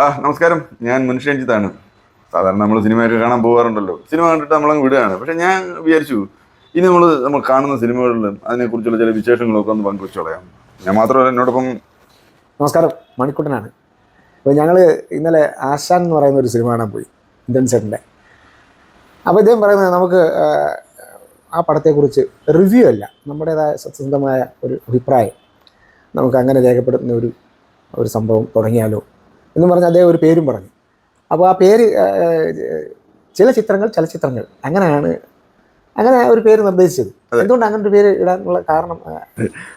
ആ നമസ്കാരം. ഞാൻ മുൻഷി സാധാരണ നമ്മൾ സിനിമയൊക്കെ കാണാൻ പോകാറുണ്ടല്ലോ സിനിമ കണ്ടിട്ട് നമ്മളങ്ങ് വിടുകയാണ്. പക്ഷെ ഞാൻ വിചാരിച്ചു ഇനി നമ്മൾ നമ്മൾ കാണുന്ന സിനിമകളിലും അതിനെക്കുറിച്ചുള്ള ചില വിശേഷങ്ങളൊക്കെ ഒന്ന് പങ്കുവെച്ച് കളയാം. ഞാൻ മാത്രമല്ല എന്നോടൊപ്പം നമസ്കാരം. മണിക്കുട്ടനാണ്. അപ്പോൾ ഞങ്ങൾ ഇന്നലെ ആശാൻ എന്ന് പറയുന്ന ഒരു സിനിമ കാണാൻ പോയി ഇന്ത്യൻ സെറ്റിന്റെ അപ്പോൾ ഇദ്ദേഹം പറയുന്നത് നമുക്ക് ആ പടത്തെക്കുറിച്ച് റിവ്യൂ അല്ല നമ്മുടേതായ സത്യസന്ധമായ ഒരു അഭിപ്രായം. നമുക്ക് അങ്ങനെ രേഖപ്പെടുത്തുന്ന ഒരു ഒരു സംഭവം തുടങ്ങിയാലോ? എന്ന് പറഞ്ഞ് അദ്ദേഹം ഒരു പേരും പറഞ്ഞു. അപ്പോൾ ആ പേര് ചില ചിത്രങ്ങൾ ചലച്ചിത്രങ്ങൾ അങ്ങനെയാണ് അങ്ങനെ ഒരു പേര് നിർദ്ദേശിച്ചത്. എന്തുകൊണ്ട് അങ്ങനെ ഒരു പേര് ഇടാനുള്ള കാരണം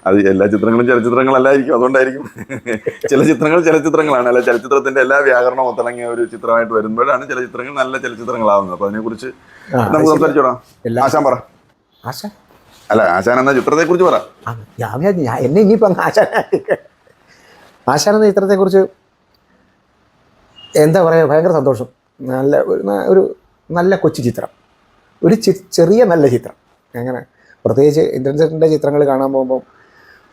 അത് എല്ലാ ചിത്രങ്ങളും ചലച്ചിത്രങ്ങളല്ലായിരിക്കും അതുകൊണ്ടായിരിക്കും ചില ചിത്രങ്ങൾ ചലച്ചിത്രങ്ങളാണ് അല്ല ചലച്ചിത്രത്തിന്റെ എല്ലാ വ്യാകരണവും ഒത്തിണങ്ങിയ ഒരു ചിത്രമായിട്ട് വരുമ്പോഴാണ് ചില ചിത്രങ്ങൾ നല്ല ചലച്ചിത്രങ്ങളാവുന്നത് അപ്പൊ അതിനെക്കുറിച്ച് കുറിച്ച് നമുക്ക് സംസാരിച്ചോടാം. ആശാൻ പറ. ആശ? അല്ല ആശാൻ എന്ന ചിത്രത്തെ കുറിച്ച് പറ എന്നെ ഇനിയിപ്പോൾ ആശാൻ ആശാൻ എന്ന ചിത്രത്തെക്കുറിച്ച് എന്താ പറയുക ഭയങ്കര സന്തോഷം. നല്ല ഒരു ഒരു നല്ല കൊച്ചു ചിത്രം. ഒരു ചെറിയ നല്ല ചിത്രം. അങ്ങനെ പ്രത്യേകിച്ച് ഇന്റർനെറ്റിന്റെ ചിത്രങ്ങൾ കാണാൻ പോകുമ്പോൾ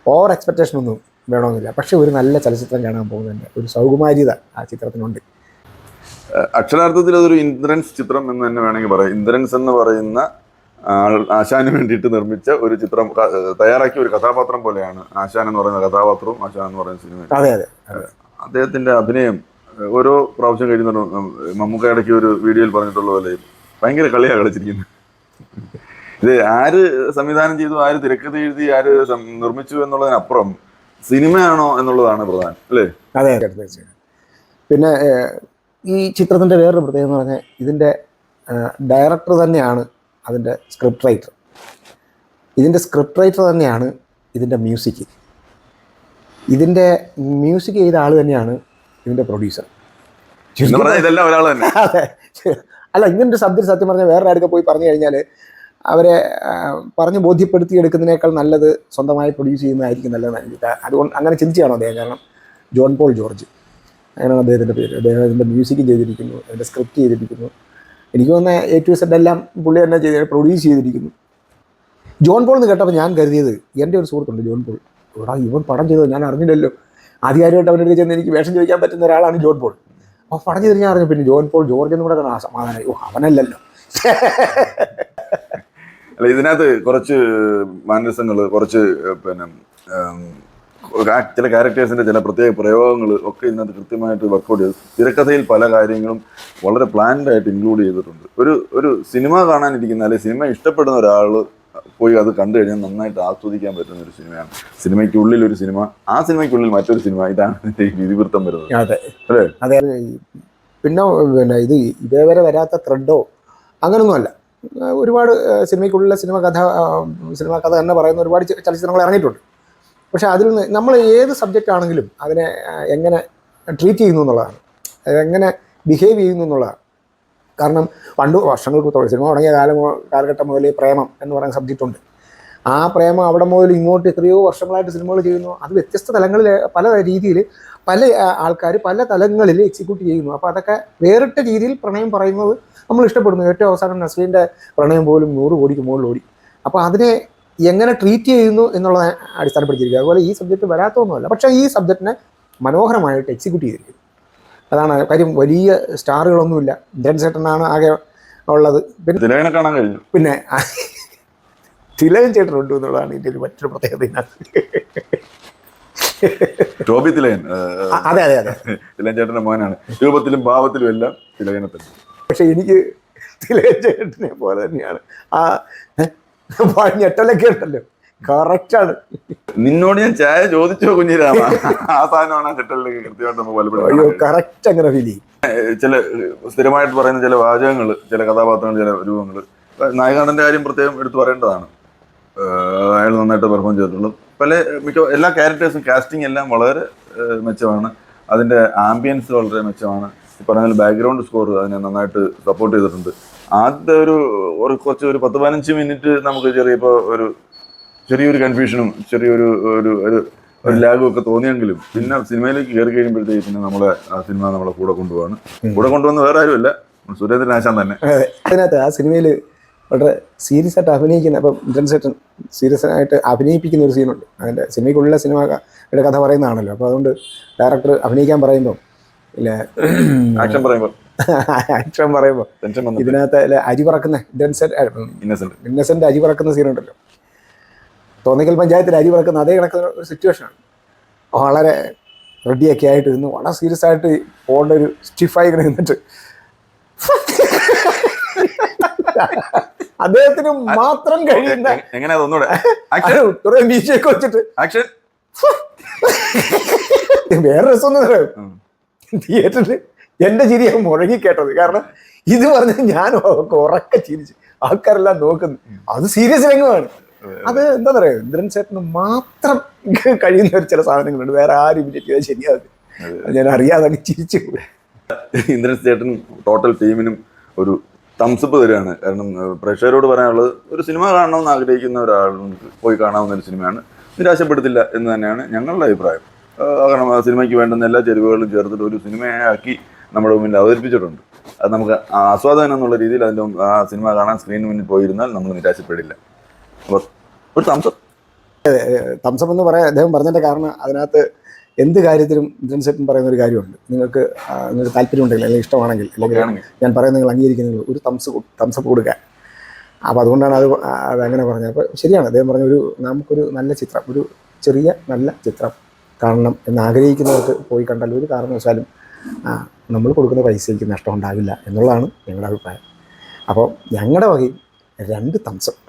ഓവർ എക്സ്പെക്റ്റേഷൻ ഒന്നും വേണമെന്നില്ല. പക്ഷേ ഒരു നല്ല ചലച്ചിത്രം കാണാൻ പോകുന്നതിന്റെ ഒരു സൗകുമാര്യത ആ ചിത്രത്തിനുണ്ട്. അക്ഷരാർത്ഥത്തിൽ അതൊരു ഇന്ദ്രൻസ് ചിത്രം എന്ന് തന്നെ വേണമെങ്കിൽ പറയാം. ഇന്ദ്രൻസ് എന്ന് പറയുന്ന ആൾ ആശാന് വേണ്ടിയിട്ട് നിർമ്മിച്ച ഒരു ചിത്രം തയ്യാറാക്കിയ ഒരു കഥാപാത്രം പോലെയാണ് ആശാൻ എന്ന് പറയുന്ന കഥാപാത്രവും ആശാൻ എന്ന് പറയുന്ന സിനിമ അതെ അതെ. അദ്ദേഹത്തിന്റെ അഭിനയം ഓരോ പ്രാവശ്യം കഴിയുന്ന മമ്മൂക്ക ഇടയ്ക്ക് ഒരു വീഡിയോയിൽ പറഞ്ഞിട്ടുള്ള പോലെ ഭയങ്കര കളിയാണ് കളിച്ചിരിക്കുന്നത് ഇത് ആര് സംവിധാനം ചെയ്തു ആര് തിരക്കഥ എഴുതി ആര് നിർമ്മിച്ചു എന്നുള്ളതിനപ്പുറം സിനിമയാണോ എന്നുള്ളതാണ് പ്രധാനം അല്ലേ? അതെ പിന്നെ ഈ ചിത്രത്തിന്റെ വേറൊരു പ്രത്യേകത എന്ന് പറഞ്ഞാൽ ഇതിന്റെ ഡയറക്ടർ തന്നെയാണ് അതിന്റെ സ്ക്രിപ്റ്റ് റൈറ്റർ ഇതിന്റെ സ്ക്രിപ്റ്റ് റൈറ്റർ തന്നെയാണ് ഇതിന്റെ മ്യൂസിക് ഇതിന്റെ മ്യൂസിക് ചെയ്ത ആൾ തന്നെയാണ് ഇതിന്റെ പ്രൊഡ്യൂസർ ഇതെല്ലാം ഒരാൾ തന്നെ. അതെ. അല്ല ഇങ്ങനൊരു സബ്ജക്ട് സത്യം പറഞ്ഞാൽ വേറെ ആരൊക്കെ പോയി പറഞ്ഞു കഴിഞ്ഞാൽ അവരെ പറഞ്ഞ് ബോധ്യപ്പെടുത്തി എടുക്കുന്നതിനേക്കാൾ നല്ലത് സ്വന്തമായി പ്രൊഡ്യൂസ് ചെയ്യുന്നതായിരിക്കും നല്ലതെന്ന് എനിക്ക് അതുകൊണ്ട് അങ്ങനെ ചിന്തിച്ചാണോ അദ്ദേഹം? കാരണം ജോൺ പോൾ ജോർജ്. അങ്ങനെയാണ് അദ്ദേഹത്തിന്റെ പേര്. അദ്ദേഹം അതിന്റെ മ്യൂസിക് ചെയ്തിരിക്കുന്നു അതിന്റെ സ്ക്രിപ്റ്റ് ചെയ്തിരിക്കുന്നു. എനിക്ക് വന്ന എ ടു സെഡ് എല്ലാം പുള്ളി തന്നെ ചെയ്ത് പ്രൊഡ്യൂസ് ചെയ്തിരിക്കുന്നു. ജോൺ പോൾ എന്ന് കേട്ടപ്പോൾ ഞാൻ കരുതിയത് എന്റെ ഒരു സുഹൃത്തുണ്ട് ജോൺ പോൾ. എടാ ഇവൻ പടം ചെയ്തത് ഞാൻ അറിഞ്ഞില്ലല്ലോ. ആദ്യമായിട്ട് അവന്റെ ചെന്ന് എനിക്ക് വേഷം ചോദിക്കാൻ പറ്റുന്ന ഒരാളാണ് ജോൺ പോൾ. അപ്പോൾ പറഞ്ഞു തിരിഞ്ഞാൽ അറിഞ്ഞു. പിന്നെ ജോൺ പോൾ ജോർജ് എന്ന് കൂടെ ആ സമാധാനം. ഓ അവനല്ലല്ലോ. അല്ല ഇതിനകത്ത് കുറച്ച് മാനസങ്ങൾ കുറച്ച് പിന്നെ ചില ക്യാരക്ടേഴ്സിന്റെ ചില പ്രത്യേക പ്രയോഗങ്ങൾ ഒക്കെ ഇതിനകത്ത് കൃത്യമായിട്ട് വർക്കൗട്ട് ചെയ്തു. തിരക്കഥയിൽ പല കാര്യങ്ങളും വളരെ പ്ലാൻഡ് ആയിട്ട് ഇൻക്ലൂഡ് ചെയ്തിട്ടുണ്ട്. ഒരു ഒരു സിനിമ കാണാനിരിക്കുന്ന അല്ലെങ്കിൽ സിനിമ ഇഷ്ടപ്പെടുന്ന ഒരാൾ പോയി അത് കണ്ടു കഴിഞ്ഞാൽ നന്നായിട്ട് ആസ്വദിക്കാൻ പറ്റുന്ന ഒരു സിനിമയാണ്. സിനിമയ്ക്കുള്ളിൽ ഒരു സിനിമ ആ സിനിമയ്ക്കുള്ളിൽ മറ്റൊരു സിനിമ ഇതാണ് ഇതിവൃത്തം വരുന്നത്. അതെ. അല്ലേ? അതെ. പിന്നെ പിന്നെ ഇത് ഇതേവരെ വരാത്ത ത്രെഡോ അങ്ങനൊന്നുമല്ല. അല്ല ഒരുപാട് സിനിമയ്ക്കുള്ളിലെ സിനിമ കഥ സിനിമാ കഥ തന്നെ പറയുന്ന ഒരുപാട് ചലച്ചിത്രങ്ങൾ ഇറങ്ങിയിട്ടുണ്ട്. പക്ഷേ അതിൽ നിന്ന് നമ്മൾ ഏത് സബ്ജക്റ്റ് ആണെങ്കിലും അതിനെ എങ്ങനെ ട്രീറ്റ് ചെയ്യുന്നു എന്നുള്ളതാണ്. എങ്ങനെ ബിഹേവ് ചെയ്യുന്നു എന്നുള്ളതാണ്. കാരണം പണ്ട് വർഷങ്ങൾക്ക് തുടങ്ങി സിനിമ തുടങ്ങിയ കാലം കാലഘട്ടം മുതലേ പ്രേമം എന്ന് പറയുന്ന സബ്ജക്റ്റ് ഉണ്ട്. ആ പ്രേമം അവിടെ മുതൽ ഇങ്ങോട്ട് എത്രയോ വർഷങ്ങളായിട്ട് സിനിമകൾ ചെയ്യുന്നു. അത് വ്യത്യസ്ത തലങ്ങളിൽ പല രീതിയിൽ പല ആൾക്കാർ പല തലങ്ങളിൽ എക്സിക്യൂട്ട് ചെയ്യുന്നു. അപ്പോൾ അതൊക്കെ വേറിട്ട രീതിയിൽ പ്രണയം പറയുന്നത് നമ്മൾ ഇഷ്ടപ്പെടുന്നു. ഏറ്റവും അവസാനം നസ്രീന്റെ പ്രണയം പോലും നൂറ് കോടിക്ക് മുകളിൽ ഓടി. അപ്പോൾ അതിനെ എങ്ങനെ ട്രീറ്റ് ചെയ്യുന്നു എന്നുള്ളത് അടിസ്ഥാനപ്പെടുത്തിയിരിക്കുക. അതുപോലെ ഈ സബ്ജക്റ്റ് വരാത്തൊന്നുമല്ല പക്ഷേ ഈ സബ്ജക്റ്റിനെ മനോഹരമായിട്ട് എക്സിക്യൂട്ട് ചെയ്തിരിക്കുന്നു. അതാണ് കാര്യം. വലിയ സ്റ്റാറുകളൊന്നുമില്ല. ഇന്ദ്രൻ ചേട്ടനാണ് ആകെ ഉള്ളത്. പിന്നെ കാണാൻ കഴിഞ്ഞു. പിന്നെ തിലകൻ ചേട്ടനുണ്ട് എന്നുള്ളതാണ് ഇതിന്റെ ഒരു മറ്റൊരു പ്രത്യേകത. ടോബി തിലകൻ അതെ അതെ അതെ. തിലകൻ ചേട്ടന്റെ മോനാണ്. രൂപത്തിലും ഭാവത്തിലും എല്ലാം തിലകനെ തന്നെ. പക്ഷെ എനിക്ക് തിലകൻ ചേട്ടനെ പോലെ തന്നെയാണ്. ആ ഞെട്ടലൊക്കെ ഉണ്ടല്ലോ. കറക്റ്റാണ് നിന്നോട് ഞാൻ ചായ ചോദിച്ചോ കുഞ്ഞിരാമ ആ സാധനമാണ് ആ ചെട്ടലിലേക്ക് കൃത്യമായിട്ട് നമുക്ക് അയ്യോ കറക്റ്റ് അങ്ങനെ ഫീൽ ചെയ്യും. ചില സ്ഥിരമായിട്ട് പറയുന്ന ചില വാചകങ്ങൾ ചില കഥാപാത്രങ്ങൾ ചില രൂപങ്ങൾ നായകാണന്റെ കാര്യം പ്രത്യേകം എടുത്തു പറയേണ്ടതാണ്. അയാൾ നന്നായിട്ട് പെർഫോം ചെയ്തിട്ടുള്ളൂ. പല മിക്ക എല്ലാ ക്യാരക്ടേഴ്സും കാസ്റ്റിംഗ് എല്ലാം വളരെ മെച്ചമാണ്. അതിന്റെ ആംബിയൻസ് വളരെ മെച്ചമാണ്. പറഞ്ഞ ബാക്ക്ഗ്രൗണ്ട് സ്കോർ അതിനെ നന്നായിട്ട് സപ്പോർട്ട് ചെയ്തിട്ടുണ്ട്. ആദ്യത്തെ ഒരു കുറച്ച് ഒരു പത്ത് പതിനഞ്ച് മിനിറ്റ് നമുക്ക് ചെറിയ ഇപ്പോൾ ഒരു ചെറിയൊരു കൺഫ്യൂഷനും ചെറിയൊരു ഒരു ഒരു ഒരു ലാഗും ഒക്കെ തോന്നിയെങ്കിലും പിന്നെ സിനിമയിലേക്ക് കയറി കഴിയുമ്പോഴത്തേക്ക് പിന്നെ നമ്മളെ ആ സിനിമ നമ്മളെ കൂടെ കൊണ്ടുപോകാണ് കൂടെ കൊണ്ടുവന്ന് വേറെ ആരുമല്ല. സുരേന്ദ്രൻ ആശാൻ തന്നെ. അതെ. അതിനകത്ത് ആ സിനിമയിൽ വളരെ സീരിയസ് ആയിട്ട് അഭിനയിക്കുന്ന അപ്പം ഇന്ദ്രൻ ചേട്ടൻ സീരിയസ് ആയിട്ട് അഭിനയിപ്പിക്കുന്ന ഒരു സീനുണ്ട് അതിന്റെ സിനിമയ്ക്കുള്ള സിനിമയുടെ കഥ പറയുന്നതാണല്ലോ. അപ്പോൾ അതുകൊണ്ട് ഡയറക്ടർ അഭിനയിക്കാൻ പറയുമ്പോൾ ഇല്ല ആക്ഷൻ പറയുമ്പോൾ ആക്ഷൻ പറയുമ്പോൾ ഇതിനകത്ത് അരി പറക്കുന്ന ഇന്നസെന്റ് ഇന്നസെന്റ് അരി പറക്കുന്ന സീനുണ്ടല്ലോ തോന്നിക്കൽ പഞ്ചായത്തിൽ അരി പറക്കുന്ന അതേ കിടക്കുന്ന ഒരു സിറ്റുവേഷനാണ് വളരെ റെഡിയൊക്കെ ആയിട്ട് ഇരുന്ന് വളരെ സീരിയസ് ആയിട്ട് പോകേണ്ട ഒരു സ്റ്റിഫായി ഇങ്ങനെ നിന്നിട്ട്. അദ്ദേഹത്തിന് മാത്രം കഴിയുന്ന എങ്ങനെയാ ഒന്നുകൂടെ ആക്ഷൻ കുറെ ബീച്ചൊക്കെ വെച്ചിട്ട്. ആക്ഷൻ വേറെ രസം. തിയേറ്ററിൽ എന്റെ ചിരി മുഴങ്ങിക്കേട്ടത് മുഴങ്ങി കേട്ടത്. കാരണം ഇത് പറഞ്ഞ് ഞാൻ ഉറക്കെ ചിരിച്ചു ആൾക്കാരെല്ലാം നോക്കുന്നു. അത് സീരിയസ് രംഗമാണ്. അത് എന്താ പറയാ ഇന്ദ്രൻ ചേട്ടന് മാത്രം കഴിയുന്ന ഒരു ചില സാധനങ്ങളുണ്ട്. വേറെ ആരും ഇമിറ്റേറ്റ് ചെയ്താൽ ശരിയാകും ഞാൻ അറിയാതെ ചിരിച്ചു. ഇന്ദ്രൻ ചേട്ടൻ ടോട്ടൽ ടീമിനും ഒരു തംസപ്പ് തരികയാണ് കാരണം പ്രേക്ഷകരോട് പറയാനുള്ളത് ഒരു സിനിമ കാണണമെന്ന് ആഗ്രഹിക്കുന്ന ഒരാൾക്ക് പോയി കാണാവുന്ന ഒരു സിനിമയാണ്. നിരാശപ്പെടുത്തില്ല എന്ന് തന്നെയാണ് ഞങ്ങളുടെ അഭിപ്രായം. കാരണം ആ സിനിമയ്ക്ക് വേണ്ടുന്ന എല്ലാ ചെരുവുകളും ചേർത്തിട്ട് ഒരു സിനിമയാക്കി നമ്മുടെ മുന്നിൽ അവതരിപ്പിച്ചിട്ടുണ്ട്. അത് നമുക്ക് ആസ്വാദനം എന്നുള്ള രീതിയിൽ അതിന്റെ ആ സിനിമ കാണാൻ സ്ക്രീനിന് മുന്നിൽ പോയിരുന്നാൽ നമ്മൾ നിരാശപ്പെടില്ല. ഒരു തംസപ്പ് തംസം എന്ന് പറയാൻ അദ്ദേഹം പറഞ്ഞതിന്റെ കാരണം അതിനകത്ത് എന്ത് കാര്യത്തിലും ഇന്ദ്രൻ പറയുന്ന ഒരു കാര്യമുണ്ട്. നിങ്ങൾക്ക് നിങ്ങൾക്ക് താല്പര്യം ഉണ്ടെങ്കിൽ അല്ലെങ്കിൽ ഇഷ്ടമാണെങ്കിൽ അല്ലെങ്കിൽ ഞാൻ പറയുന്നത് നിങ്ങൾ അംഗീകരിക്കുന്നെങ്കിൽ ഒരു തംസ് തംസപ്പ് കൊടുക്കാൻ. അപ്പോൾ അതുകൊണ്ടാണ് അത് അങ്ങനെ പറഞ്ഞത്. അപ്പോൾ ശരിയാണ്. അദ്ദേഹം പറഞ്ഞ ഒരു നമുക്കൊരു നല്ല ചിത്രം ഒരു ചെറിയ നല്ല ചിത്രം കാണണം എന്ന് ആഗ്രഹിക്കുന്നവർക്ക് പോയി കണ്ടാൽ ഒരു കാരണവശാലും നമ്മൾ കൊടുക്കുന്ന പൈസയ്ക്ക് നഷ്ടം ഉണ്ടാവില്ല എന്നുള്ളതാണ് ഞങ്ങളുടെ അഭിപ്രായം. അപ്പോൾ ഞങ്ങളുടെ വകയിൽ രണ്ട് തംസം